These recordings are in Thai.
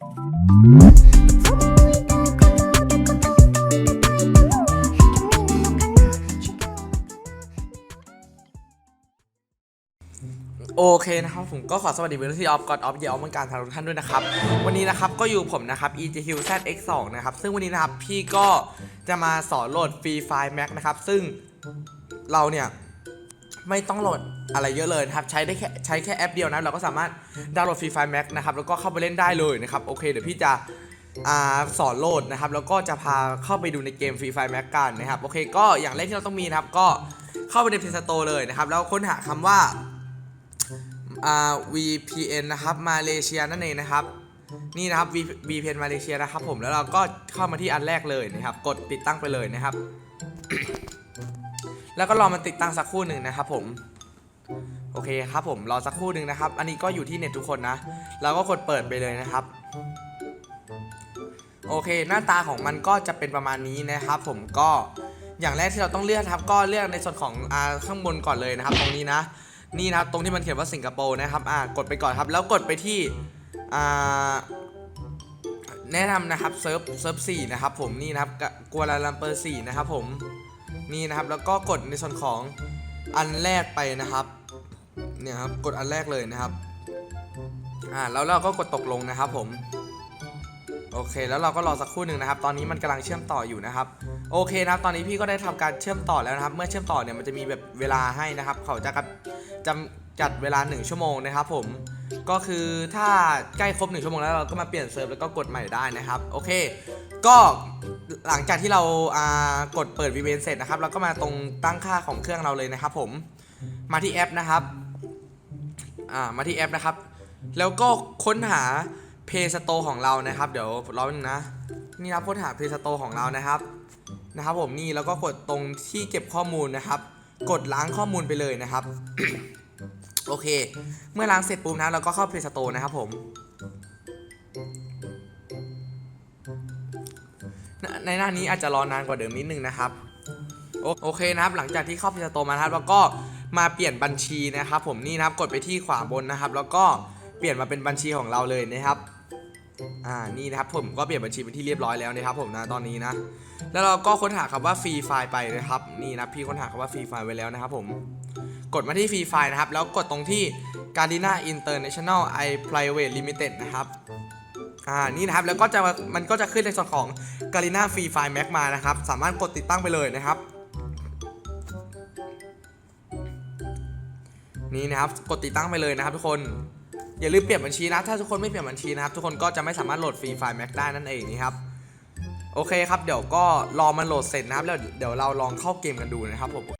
โอเคนะครับผมก็ขอสวัสดีเพื่อนที่ออฟกอดออฟเยออฟมือนกันทางทุกท่านด้วยนะครับ วันนี้นะครับก็อยู่ผมนะครับ EJQ ZX2 นะครับ ซึ่งวันนี้นะครับพี่ก็จะมาสอนโหลด Free Fire Max นะครับ ซึ่งเราเนี่ย ไม่ต้องโหลดอะไรเยอะเลยนะครับ ใช้ได้แค่ใช้แค่แอปเดียวนะ เราก็สามารถดาวน์โหลด Free Fire Max นะครับ แล้วก็เข้าไปเล่นได้เลยนะครับ โอเค เดี๋ยวพี่จะอสอนโหลดนะครับ แล้วก็จะพาเข้าไปดูในเกม Free Fire Max กันนะครับ โอเค ก็อย่างแรกที่เราต้องมีนะครับ ก็เข้าไปใน Play Store เลยนะครับ แล้วค้นหาคำว่าอ่า VPN นะครับ มาเลเซียนั่นเองนะครับนี่นะครับ VPN มาเลเซียนะครับผมแล้วเราก็เข้ามาที่อันแรกเลยนะครับ กดติดตั้งไปเลยนะครับ แล้วก็รอมันติดตั้งสักครู่หนึ่งนะครับผมโอเคครับผมรอสักครู่หนึ่งนะครับ อันนี้ก็อยู่ที่เน็ตทุกคนนะเราก็กดเปิดไปเลยนะครับ โอเค หน้าตาของมันก็จะเป็นประมาณนี้นะครับ ผมก็อย่างแรกที่เราต้องเลือกครับ ก็เลือกในส่วนของอ่าข้างบนก่อนเลยนะครับ ตรงนี้นะนี่นะครับตรงที่มันเขียนว่าสิงคโปร์นะครับอ่ากดไปก่อนครับ แล้วกดไปที่อ่าแนะนำนะครับเซิร์ฟเซิร์ฟสี่นะครับผมนี่นะครับกัวลาลัมเปอร์สี่นะครับผม นี่นะครับ แล้วก็กดในส่วนของอันแรกไปนะครับ เนี่ยครับ กดอันแรกเลยนะครับ อ่า แล้วเราก็กดตกลงนะครับผม โอเค แล้วเราก็รอสักครู่หนึ่งนะครับ ตอนนี้มันกำลังเชื่อมต่ออยู่นะครับ โอเคนะครับ ตอนนี้พี่ก็ได้ทำการเชื่อมต่อแล้วนะครับ เมื่อเชื่อมต่อเนี่ยมันจะมีแบบเวลาให้นะครับ เขาจะกับจำจัดเวลา 1 ชั่วโมงนะครับ ผม ก็คือถ้าใกล้ครบ 1 ชั่วโมงแล้วเราก็มาเปลี่ยนเซิร์ฟแล้วก็กดใหม่ได้นะครับ โอเค ก็หลังจากที่เรากดเปิด VPN เสร็จนะครับ เราก็มาตรงตั้งค่าของเครื่องเราเลยนะครับ ผมมาที่แอปนะครับมาที่แอปนะครับ แล้วก็ค้นหา Play Store ของเรานะครับ เดี๋ยวรอนึงนะ นี่ครับค้นหา Play Store ของเรานะครับนะครับ ผมนี่แล้วก็กดตรงที่เก็บข้อมูลนะครับ กดล้างข้อมูลไปเลยนะครับ โอเค เมื่อล้างเสร็จปุ๊บนะเราก็เข้า Play Store นะครับผม ในหน้านี้อาจจะรอนานกว่าเดิมนิดนึงนะครับ โอเคนะครับ หลังจากที่เข้า Play Store มานะครับแล้วก็มาเปลี่ยนบัญชีนะครับ ผมนี่นะครับกดไปที่ขวาบนนะครับ แล้วก็เปลี่ยนมาเป็นบัญชีของเราเลยนะครับอ่านี่นะครับผมก็เปลี่ยนบัญชีเป็นที่เรียบร้อยแล้วนะครับ ผมนะตอนนี้นะ แล้วเราก็ค้นหาคำว่าฟรีไฟล์ไปนะครับนี่นะพี่ค้นหาคำว่าฟรีไฟล์ไว้แล้วนะครับ ผมกดมาที่ฟรีไฟล์นะครับ แล้วกดตรงที่ Gardena International i Private Limited นะครับ อ่านี่นะครับแล้วก็จะมันก็จะขึ้นในส่วนของ Gardena Free File Max มานะครับ สามารถกดติดตั้งไปเลยนะครับ นี่นะครับกดติดตั้งไปเลยนะครับทุกคนอย่าลืมเปลี่ยนบัญชีนะ ถ้าทุกคนไม่เปลี่ยนบัญชีนะครับ ทุกคนก็จะไม่สามารถโหลดฟรีไฟล์ Mac ได้นั่นเองนี่ครับ โอเคครับ เดี๋ยวก็รอมันโหลดเสร็จนะครับ แล้วเดี๋ยวเราลองเข้าเกมกันดูนะครับผม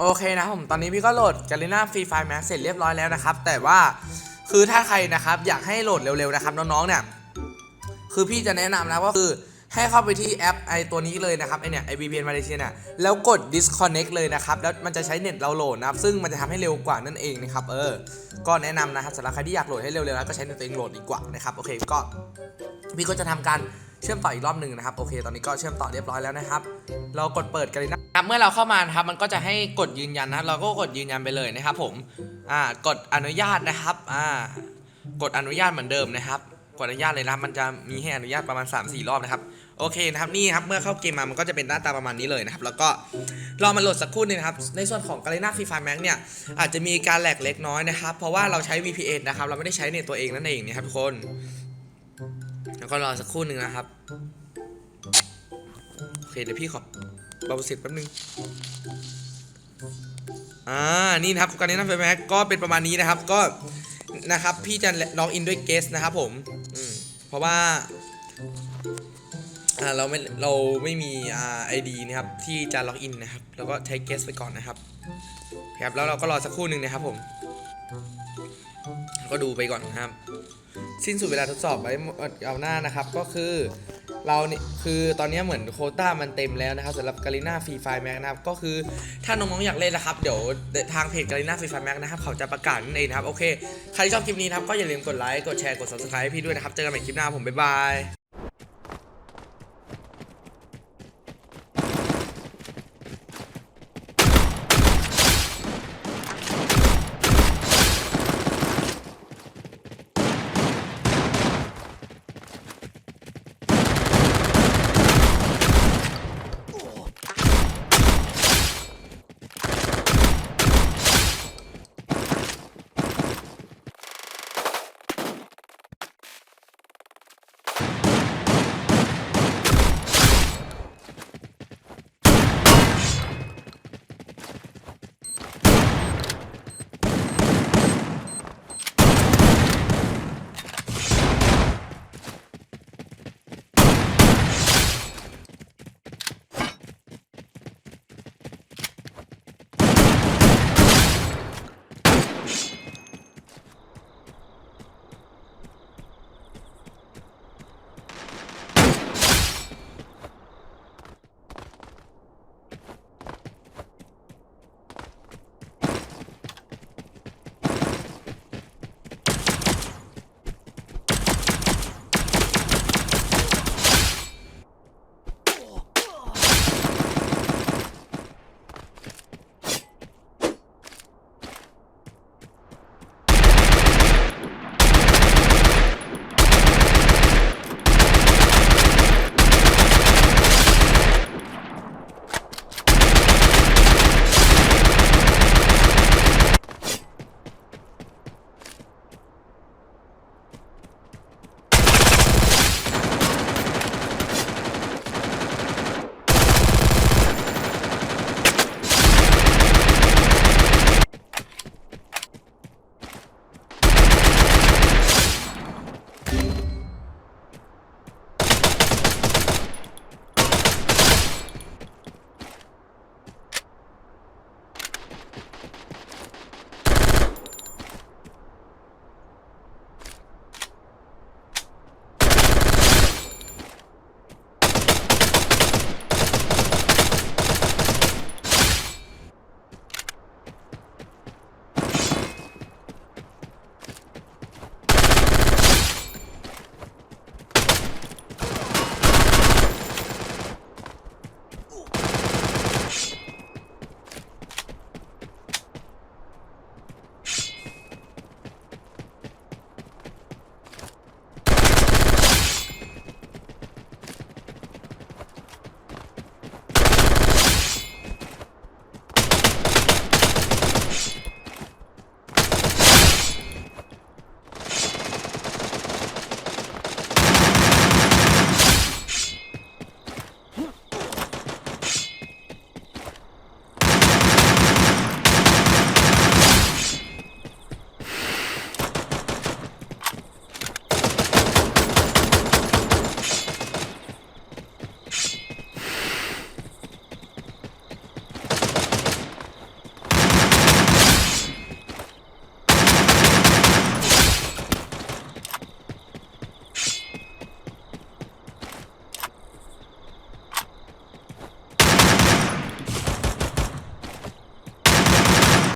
โอเคนะผมตอนนี้พี่ก็โหลด Garena Free Fire Max เสร็จเรียบร้อยแล้วนะครับ แต่ว่าคือถ้าใครนะครับอยากให้โหลดเร็วๆนะครับน้องๆเนี่ยคือพี่จะแนะนำนะว่าคือให้เข้าไปที่แอปไอตัวนี้เลยนะครับไอเนี่ยไอ VPN Malaysia เนี่ยแล้วกด disconnect เลยนะครับ แล้วมันจะใช้เน็ตเราโหลดนะครับ ซึ่งมันจะทำให้เร็วกว่านั่นเองนะครับ เออ ก็แนะนำนะครับสำหรับใครที่อยากโหลดให้เร็วๆนะก็ใช้เน็ตตัวเองโหลดดีกว่านะครับ โอเค ก็พี่ก็จะทำการ เชื่อมต่ออีกรอบหนึ่งนะครับโอเคตอนนี้ก็เชื่อมต่อเรียบร้อยแล้วนะครับ เรากดเปิดกันเลยนะครับเมื่อเราเข้ามานะครับมันก็จะให้กดยืนยันนะเราก็กดยืนยันไปเลยนะครับผมอ่ากดอนุญาตนะครับอ่ากดอนุญาตเหมือนเดิมนะครับกดอนุญาตเลยนะครับมันจะมีให้อนุญาตประมาณ 3-4 รอบนะครับโอเคนะครับนี่ครับเมื่อเข้าเกมมามันก็จะเป็นหน้าตาประมาณนี้เลยนะครับแล้วก็รอมันโหลดสักครู่หนึงครับในส่วนของ Garena Free Fire Max เนี่ยอาจจะมีการแหลกเล็กน้อยนะครับ เพราะว่าเราใช้ VPN นะครับเราไม่ได้ใช้เน็ตตัวเองนั่นเองนะครับทุกคน แล้วก็รอสักครู่หนึ่งนะครับ โอเคเดี๋ยวพี่ขอเบาเสียงแป๊บนึงอ่า นี่นะครับการเล่นน้ำไฟแม็กก็เป็นประมาณนี้นะครับ ก็นะครับ พี่จะล็อกอินด้วยเกสนะครับผมอืมเพราะว่าอ่าเราไม่เราไม่มีอ่าไอดีนะครับที่จะล็อกอินนะครับ แล้วก็ใช้เกสไปก่อนนะครับครับแล้วเราก็รอสักครู่หนึ่งนะครับผม ก็ดูไปก่อนนะครับ สิ้นสุดเวลาทดสอบไว้เอาหน้านะครับ ก็คือเราเนี่ยคือตอนนี้เหมือนโคต้ามันเต็มแล้วนะครับสำหรับกาลิน่าฟรีไฟแม็กนะครับก็คือถ้าน้องๆอยากเล่นนะครับ เดี๋ยวทางเพจกาลิน่าฟรีไฟแม็กนะครับ เขาจะประกาศนั่นเองนะครับ โอเค ใครที่ชอบคลิปนี้นะครับ ก็อย่าลืมกดไลค์กดแชร์กด subscribe ให้พี่ด้วยนะครับ เจอกันใหม่คลิปหน้าผม บ๊ายบาย